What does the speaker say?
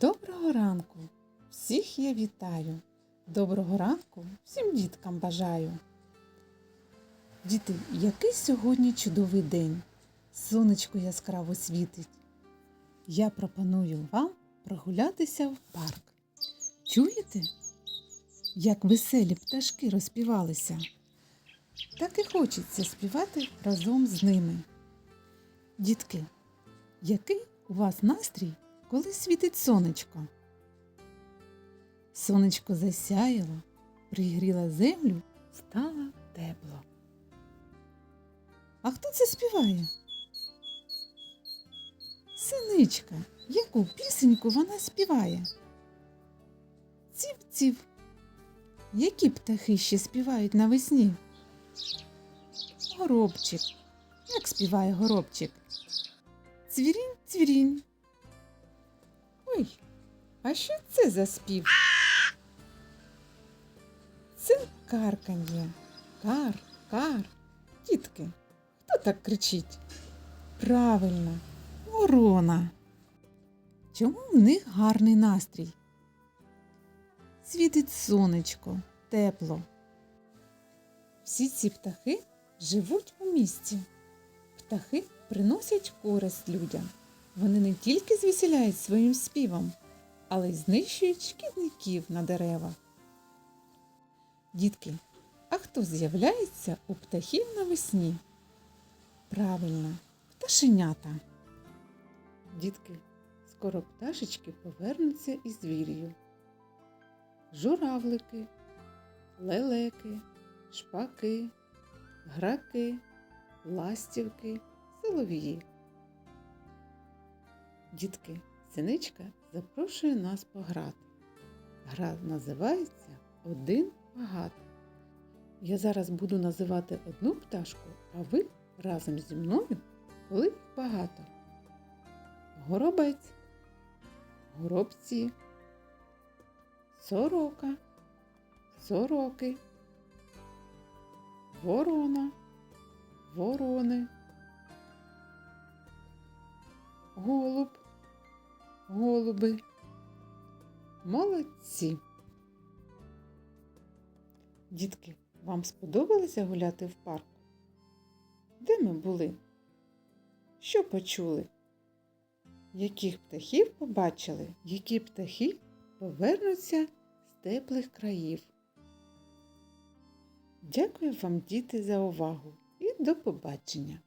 Доброго ранку! Всіх я вітаю. Доброго ранку всім діткам бажаю. Діти, який сьогодні чудовий день. Сонечко яскраво світить. Я пропоную вам прогулятися в парк. Чуєте, як веселі пташки розпівалися? Так і хочеться співати разом з ними. Дітки, який у вас настрій, коли світить сонечко? Сонечко засяяло, пригріло землю, стало тепло. А хто це співає? Синичка, яку пісеньку вона співає? Ців-ців. Які птахи ще співають навесні? Горобчик. Як співає горобчик? Цвірінь, цвірінь. А що це за спів? Це карканье. Кар, кар. Дітки, хто так кричить? Правильно, ворона. Чому в них гарний настрій? Світить сонечко, тепло. Всі ці птахи живуть у місті. Птахи приносять користь людям. Вони не тільки звеселяють своїм співом, але й знищують шкідників на деревах. Дітки, а хто з'являється у птахів навесні? Правильно, пташенята. Дітки, скоро пташечки повернуться із вір'ю. Журавлики, лелеки, шпаки, граки, ластівки, солов'ї. Дітки, синичка запрошує нас пограти. Гра називається Один багато. Я зараз буду називати одну пташку, а ви разом зі мною, коли багато. Горобець, горобці, сорока, сороки, ворона, ворони, голуб, голуби. Молодці. Дітки, вам сподобалося гуляти в парку? Де ми були? Що почули? Яких птахів побачили? Які птахи повернуться з теплих країв? Дякую вам, діти, за увагу і до побачення!